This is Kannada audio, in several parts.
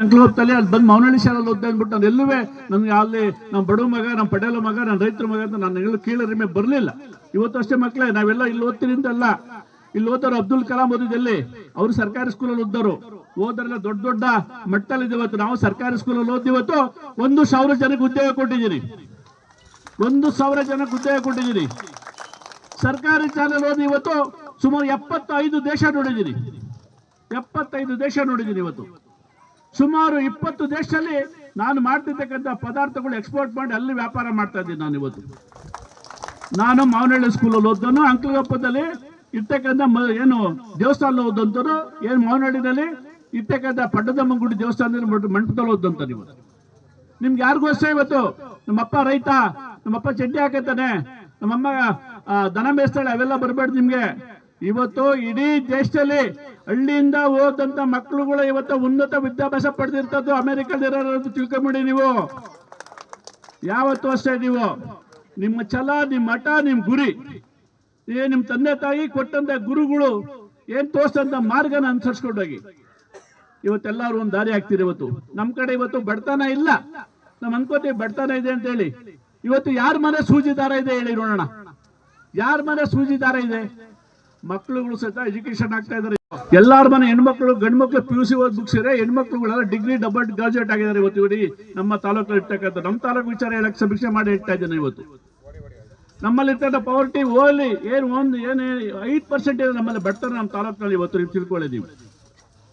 ಅಂಕ್ಲೋಪ್ತಲ್ಲಿ ಅಲ್ಲಿ ಬಂದು ಮೌನಳ್ಳಿ ಶಾಲೆಯಲ್ಲಿ ಓದ್ತಾ ಅಂದ್ಬಿಟ್ಟು ನಾನು ಎಲ್ಲುವೇ ನನಗೆ ಅಲ್ಲಿ ನಮ್ಮ ಬಡವ ಮಗ ನಮ್ಮ ಪಟೇಲ ಮಗ ನನ್ನ ರೈತರ ಮಗ ಅಂತ ನಾನು ಎಲ್ಲೂ ಕೀಳರಿಮೆ ಬರಲಿಲ್ಲ. ಇವತ್ತು ಅಷ್ಟೇ ಮಕ್ಕಳೇ ನಾವೆಲ್ಲ ಇಲ್ಲಿ ಓದ್ತೀರಿ ಅಂತಲ್ಲ ಇಲ್ಲಿ ಓದೋರು ಅಬ್ದುಲ್ ಕಲಾಂ ಓದಿದಲ್ಲಿ ಅವರು ಸರ್ಕಾರಿ ಸ್ಕೂಲಲ್ಲಿ ಓದ್ದವರು ಓದರೆಲ್ಲ ದೊಡ್ಡ ದೊಡ್ಡ ಮಟ್ಟಲ್ಲಿ ಇವತ್ತು. ನಾವು ಸರ್ಕಾರಿ ಸ್ಕೂಲಲ್ಲಿ ಓದಿವತ್ತು ಒಂದು ಸಾವಿರ ಜನಕ್ಕೆ ಉದ್ಯೋಗ ಕೊಟ್ಟಿದ್ದೀರಿ ಒಂದು ಸಾವಿರ ಜನಕ್ಕೆ ಉದ್ಯೋಗ ಕೊಟ್ಟಿದ್ದೀರಿ ಸರ್ಕಾರಿ ಶಾಲೆಯಲ್ಲಿ ಓದಿ ಇವತ್ತು ಸುಮಾರು ಎಪ್ಪತ್ತೈದು ದೇಶ ನೋಡಿದ್ದೀರಿ ಎಪ್ಪತ್ತೈದು ದೇಶ ನೋಡಿದ್ದೀನಿ ಇವತ್ತು. ಸುಮಾರು ಇಪ್ಪತ್ತು ದೇಶದಲ್ಲಿ ನಾನು ಮಾಡ್ತಿರ್ತಕ್ಕಂಥ ಪದಾರ್ಥಗಳು ಎಕ್ಸ್ಪೋರ್ಟ್ ಮಾಡಿ ಅಲ್ಲಿ ವ್ಯಾಪಾರ ಮಾಡ್ತಾ ಇದ್ದೀನಿ ನಾನು ಇವತ್ತು. ನಾನು ಮಾವನಹಳ್ಳಿ ಸ್ಕೂಲಲ್ಲಿ ಓದ್ದನು ಅಂಕಲಗಪ್ಪದಲ್ಲಿ ಇರ್ತಕ್ಕಂಥ ಏನು ದೇವಸ್ಥಾನ ಓದಂತರು ಏನು ಮಾವನಹಳ್ಳಿನಲ್ಲಿ ಇರ್ತಕ್ಕಂಥ ಪಡ್ಡದಮ್ಮಗುಡಿ ದೇವಸ್ಥಾನದಲ್ಲಿ ಮಂಟಪದಲ್ಲಿ ಓದಂತ ಇವತ್ತು ನಿಮ್ಗೆ ಯಾರಿಗೂ ಅಷ್ಟೇ ಇವತ್ತು? ನಮ್ಮಪ್ಪ ರೈತ, ನಮ್ಮಪ್ಪ ಚಡ್ಡಿ ಹಾಕತ್ತಾನೆ, ನಮ್ಮಮ್ಮ ದನ ಮೇಯಿಸ್ತಾಳೆ, ಅವೆಲ್ಲ ಬರಬೇಡ ನಿಮ್ಗೆ. ಇವತ್ತು ಇಡೀ ದೇಶದಲ್ಲಿ ಹಳ್ಳಿಯಿಂದ ಹೋದಂತ ಮಕ್ಕಳುಗಳು ಇವತ್ತು ಉನ್ನತ ವಿದ್ಯಾಭ್ಯಾಸ ಪಡೆದಿರ್ತದ್ದು ಅಮೆರಿಕದಲ್ಲಿರೋದು ತಿಳ್ಕೊಂಬಿಡಿ ನೀವು. ಯಾವತ್ತು ಅಷ್ಟೇ ನೀವು? ನಿಮ್ಮ ಛಲ, ನಿಮ್ಮ ಮಠ, ನಿಮ್ಮ ಗುರಿ. ಏ, ನಿಮ್ಮ ತಂದೆ ತಾಯಿ ಕೊಟ್ಟಂತ ಗುರುಗಳು ಏನ್ ತೋರ್ಸಂತ ಮಾರ್ಗನ ಅನುಸರಿಸ್ಕೊಂಡೋಗಿ. ಇವತ್ತೆಲ್ಲರೂ ಒಂದು ದಾರಿ ಆಗ್ತೀರಿ ಇವತ್ತು. ನಮ್ ಕಡೆ ಇವತ್ತು ಬಡತನ ಇಲ್ಲ. ನಾವು ಅನ್ಕೋತೀವಿ ಬಡತನ ಇದೆ ಅಂತ ಹೇಳಿ. ಇವತ್ತು ಯಾರ ಮನೆ ಸೂಜಿ ದಾರ ಇದೆ ಹೇಳಿ ನೋಡೋಣ. ಯಾರ ಮನೆ ಸೂಜಿ ದಾರ ಇದೆ? ಮಕ್ಕಳುಗಳು ಸಹಿತ ಎಜುಕೇಶನ್ ಆಗ್ತಾ ಇದಾರೆ ಎಲ್ಲಾರ ಮನೆ ಹೆಣ್ಮಕ್ಳು ಗಂಡು ಮಕ್ಳು ಪಿ ಯು ಸಿ ಓದ್ ಮುಗಿಸಿದ್ರೆ ಹೆಣ್ಮಕ್ಳುಗಳೆಲ್ಲ ಡಿಗ್ರಿ ಡಬಲ್ ಗ್ರಾಜುಯೇಟ್ ಆಗಿದ್ದಾರೆ ಇವತ್ತು ಇಡೀ ನಮ್ಮ ತಾಲೂಕಲ್ಲಿ ಇರ್ತಕ್ಕಂಥ, ನಮ್ಮ ತಾಲೂಕು ವಿಚಾರ ಹೇಳಕ್ಕೆ ಸಮೀಕ್ಷೆ ಮಾಡಿ ಹೇಳ್ತಾ ಇದ್ದೇನೆ ಇವತ್ತು. ನಮ್ಮಲ್ಲಿ ಇರ್ತಕ್ಕಂಥ ಪವರ್ಟಿ ಓಲಿ ಏನ್ ಒಂದು, ಏನು ಐದ್ ಪರ್ಸೆಂಟ್ ಇದೆ ನಮ್ಮಲ್ಲಿ ಬಡತನ ನಮ್ಮ ತಾಲೂಕಿನಲ್ಲಿ ಇವತ್ತು ನೀವು ತಿಳ್ಕೊಳ್ಳಿದ್ದೀವಿ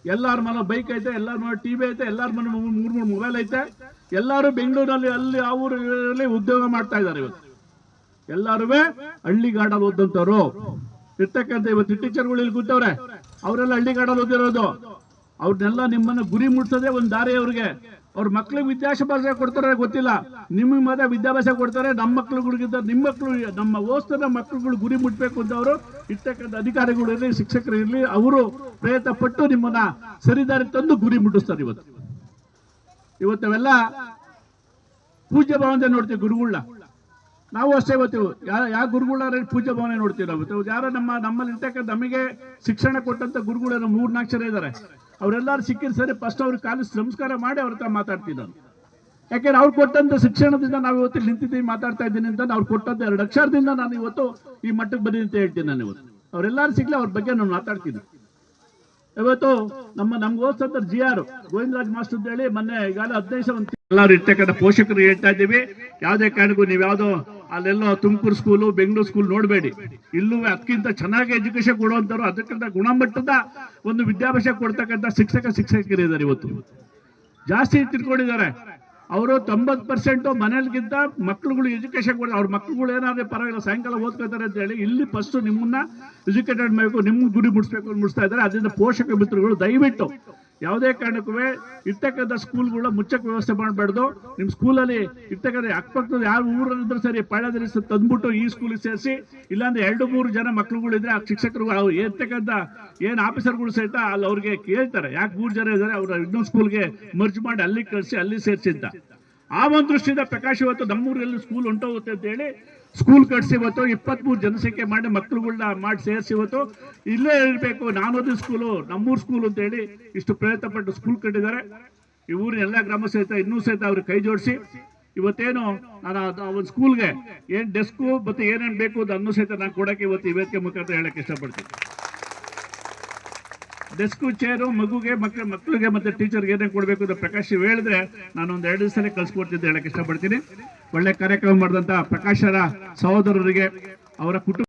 ಎಲ್ಲಾರ ಮನೆ ಬೈಕ್ ಐತೆ, ಎಲ್ಲಾರ ಮನೆ ಟಿವಿ ಐತೆ, ಎಲ್ಲಾರ ಮನೆ ಮೂರ್, ಮೂರು ಮೊಬೈಲ್ ಐತೆ. ಎಲ್ಲರೂ ಬೆಂಗಳೂರಲ್ಲಿ ಅಲ್ಲಿ ಆ ಊರಲ್ಲಿ ಉದ್ಯೋಗ ಮಾಡ್ತಾ ಇದ್ದಾರೆ ಇವತ್ತು. ಎಲ್ಲರೂ ಹಳ್ಳಿಗಾಡಲ್ಲಿ ಓದಂತವ್ರು ಇರ್ತಕ್ಕಂಥ ಇವತ್ತು ಟೀಚರ್ಗಳು ಇಲ್ಲಿ ಕೂತವ್ರೆ ಅವರೆಲ್ಲ ಹಳ್ಳಿಗಾಡಲ್ಲಿ ಓದಿರೋದು. ಅವ್ರನ್ನೆಲ್ಲ ನಿಮ್ಮನ್ನ ಗುರಿ ಮುಟ್ಸೋದೇ ಒಂದು ದಾರಿ ಅವ್ರಿಗೆ. ಅವ್ರ ಮಕ್ಳಿಗೆ ವಿದ್ಯಾಭ್ಯಾಸ ಕೊಡ್ತಾರೆ ಗೊತ್ತಿಲ್ಲ. ನಿಮಗೆ ಮಾತ್ರ ವಿದ್ಯಾಭ್ಯಾಸ ಕೊಡ್ತಾರೆ. ನಮ್ಮ ಮಕ್ಳುಗಳಿಗಿಂತ ನಿಮ್ಮ ಮಕ್ಕಳು ನಮ್ಮ ಓದ್ತನ ಮಕ್ಳುಗಳು ಗುರಿ ಮುಟ್ಬೇಕು ಅಂತ ಅವರು ಇರ್ತಕ್ಕಂಥ ಅಧಿಕಾರಿಗಳು ಇರಲಿ, ಶಿಕ್ಷಕರು ಇರಲಿ, ಅವರು ಪ್ರಯತ್ನ ಪಟ್ಟು ನಿಮ್ಮನ್ನ ಸರಿದಾರಿ ತಂದು ಗುರಿ ಮುಟ್ಟಿಸ್ತಾರೆ ಇವತ್ತು. ಇವತ್ತು ನಾವೆಲ್ಲ ಪೂಜ್ಯ ಭಾವನೆ ನೋಡ್ತೀವಿ ಗುರುಗಳನ್ನ ನಾವು ಅಷ್ಟೇ ಗೊತ್ತಿವು ಯಾವ ಗುರುಗಳ ಪೂಜೆ ಭಾವನೆ ನೋಡ್ತೀವಿ ನಾವು. ಯಾರೋ ನಮ್ಮ, ನಮ್ಮಲ್ಲಿ ಇರ್ತಕ್ಕಂಥ ನಮಗೆ ಶಿಕ್ಷಣ ಕೊಟ್ಟಂತ ಗುರುಗಳು ಮೂರ್ ನಾಲ್ಕು ಜನ ಇದ್ದಾರೆ ಅವರೆಲ್ಲರೂ ಸಿಕ್ಕಿದ ಸರಿ ಫಸ್ಟ್ ಅವ್ರಿಗೆ ಕಾಲು ಸಂಸ್ಕಾರ ಮಾಡಿ ಅವ್ರ ಹತ್ರ ಮಾತಾಡ್ತೀನಿ ಯಾಕೆಂದ್ರೆ ಅವ್ರು ಕೊಟ್ಟಂತ ಶಿಕ್ಷಣದಿಂದ ನಾವು ಇವತ್ತು ನಿಂತಿದ್ದೀವಿ, ಮಾತಾಡ್ತಾ ಇದ್ದೀನಿ ಅಂತ ಅವ್ರು ಕೊಟ್ಟಂತ ಎರಡು ಅಕ್ಷರದಿಂದ ನಾನು ಇವತ್ತು ಈ ಮಟ್ಟಕ್ಕೆ ಬಂದಿದ್ದೀನಿ ಅಂತ ಹೇಳ್ತೀನಿ ನಾನು ಇವತ್ತು. ಅವರೆಲ್ಲರೂ ಸಿಗ್ಲಿ ಅವ್ರ ಬಗ್ಗೆ ನಾನು ಮಾತಾಡ್ತೀನಿ. ಇವತ್ತು ನಮ್ಮ, ನಮ್ಗೆ ಓದ್ಸಂತ ಜಿ ಆರ್ ಗೋವಿಂದರಾಜ್ ಮಾಸ್ಟರ್ ಅಂತ ಹೇಳಿ ಮೊನ್ನೆ ಈಗಾಗಲೇ ಹದಿನೈದು ಎಲ್ಲರೂ ಇರ್ತಕ್ಕಂಥ ಪೋಷಕರು ಹೇಳ್ತಾ ಇದ್ದೀವಿ. ಯಾವುದೇ ಕಾರಣಕ್ಕೂ ನೀವು ಯಾವುದೋ ಅಲ್ಲೆಲ್ಲೋ ತುಮಕೂರು ಸ್ಕೂಲು ಬೆಂಗಳೂರು ಸ್ಕೂಲ್ ನೋಡಬೇಡಿ. ಇಲ್ಲೂ ಅದಕ್ಕಿಂತ ಚೆನ್ನಾಗಿ ಎಜುಕೇಶನ್ ಕೊಡುವಂಥವ್ರು, ಅದಕ್ಕಿಂತ ಗುಣಮಟ್ಟದ ಒಂದು ವಿದ್ಯಾಭ್ಯಾಸ ಕೊಡ್ತಕ್ಕಂಥ ಶಿಕ್ಷಕ, ಶಿಕ್ಷಕರಿದ್ದಾರೆ ಇವತ್ತು. ಜಾಸ್ತಿ ತಿಳ್ಕೊಂಡಿದ್ದಾರೆ ಅವರು ತೊಂಬತ್ತು ಪರ್ಸೆಂಟು ಮನೇಲಿಗಿಂತ ಮಕ್ಳುಗಳು ಎಜುಕೇಶನ್ ಕೊಡ, ಅವ್ರ ಮಕ್ಳುಗಳು ಏನಾದ್ರೆ ಪರವಾಗಿಲ್ಲ, ಸಾಯಂಕಾಲ ಓದ್ಕೋತಾರೆ ಅಂತ ಹೇಳಿ, ಇಲ್ಲಿ ಫಸ್ಟ್ ನಿಮ್ಮನ್ನ ಎಜುಕೇಟೆಡ್ ಮಾಡಬೇಕು ನಿಮ್ಮ ಗುರಿ ಮುಡಿಸ್ಬೇಕು ಅಂತ ಮುಟ್ಸ್ತಾ ಇದ್ದಾರೆ. ಅದರಿಂದ ಪೋಷಕ ಮಿತ್ರಗಳು ದಯವಿಟ್ಟು ಯಾವುದೇ ಕಾರಣಕ್ಕೂ ಇರ್ತಕ್ಕಂಥ ಸ್ಕೂಲ್ಗಳ ಮುಚ್ಚಕ್ಕೆ ವ್ಯವಸ್ಥೆ ಮಾಡಬಾರ್ದು. ನಿಮ್ಮ ಸ್ಕೂಲಲ್ಲಿ ಇರ್ತಕ್ಕಂಥ ಅಕ್ಕಪಕ್ಕದ ಯಾರು ಊರಲ್ಲಿದ್ರು ಸರಿ ಪಾಳ್ಯದಲ್ಲಿ ಸ- ತಂದ್ಬಿಟ್ಟು ಈ ಸ್ಕೂಲಿಗೆ ಸೇರಿಸಿ, ಇಲ್ಲಾಂದ್ರೆ ಎರಡು, ಮೂರು ಜನ ಮಕ್ಳುಗಳಿದ್ರೆ ಆ ಶಿಕ್ಷಕರು ಇರ್ತಕ್ಕಂಥ ಏನು ಆಫೀಸರ್ಗಳು ಸಹಿತ ಅಲ್ಲಿ ಅವ್ರಿಗೆ ಕೇಳ್ತಾರೆ. ಯಾಕೆ ಮೂರು ಜನ ಇದ್ದಾರೆ? ಅವ್ರ ಇನ್ನೊಂದು ಸ್ಕೂಲ್ಗೆ ಮರ್ಜ್ ಮಾಡಿ ಅಲ್ಲಿ ಕಳಿಸಿ, ಅಲ್ಲಿ ಸೇರಿಸಿ ಅಂತ. ಆ ಒಂದು ದೃಷ್ಟಿಯಿಂದ ಪ್ರಕಾಶ್ ಇವತ್ತು ನಮ್ಮೂರಲ್ಲಿ ಸ್ಕೂಲ್ ಹೊಂಟೋಗುತ್ತೆ ಅಂತ ಹೇಳಿ ಸ್ಕೂಲ್ ಕಟ್ಸಿ ಇವತ್ತು ಇಪ್ಪತ್ಮೂರು ಜನಸಂಖ್ಯೆ ಮಾಡಿ ಮಕ್ಳುಗಳನ್ನ ಮಾಡಿ ಸೇರಿಸಿ ಇವತ್ತು ಇಲ್ಲೇ ಇರಬೇಕು. ನಾನು ಓದಿದ ಸ್ಕೂಲು, ನಮ್ಮೂರು ಸ್ಕೂಲ್ ಅಂತ ಹೇಳಿ ಇಷ್ಟು ಪ್ರಯತ್ನ ಪಟ್ಟು ಸ್ಕೂಲ್ ಕಟ್ಟಿದ್ದಾರೆ. ಈ ಊರಿನ ಎಲ್ಲ ಗ್ರಾಮ ಸಹಿತ, ಇನ್ನೂ ಸಹಿತ ಅವ್ರಿಗೆ ಕೈ ಜೋಡಿಸಿ ಇವತ್ತೇನು ನಾನು ಒಂದು ಸ್ಕೂಲ್ಗೆ ಏನು ಡೆಸ್ಕು ಮತ್ತೆ ಏನೇನು ಬೇಕು ಅದು ಅನ್ನೂ ಸಹಿತ ನಾನು ಕೊಡೋಕ್ಕೆ ಇವತ್ತು ಈ ವೇದಿಕೆ ಮುಖಾಂತರ ಹೇಳಕ್ಕೆ ಇಷ್ಟಪಡ್ತೀನಿ. ಡೆಸ್ಕು ಚೇರು ಮಗುಗೆ ಮಕ್ಕಳ ಮಕ್ಕಳಿಗೆ ಮತ್ತೆ ಟೀಚರ್ಗೆ ಏನೇ ಕೊಡಬೇಕು ಅಂತ ಪ್ರಕಾಶ್ ಹೇಳಿದ್ರೆ ನಾನು ಒಂದು ಎರಡು ದಿವಸನೇ ಕಲ್ಸ್ಕೊಡ್ತಿದ್ದೆ ಹೇಳಕ್ಕೆ ಇಷ್ಟಪಡ್ತೀನಿ. ಒಳ್ಳೆ ಕಾರ್ಯಕ್ರಮ ಮಾಡಿದಂಥ ಪ್ರಕಾಶರ ಸಹೋದರರಿಗೆ, ಅವರ ಕುಟುಂಬ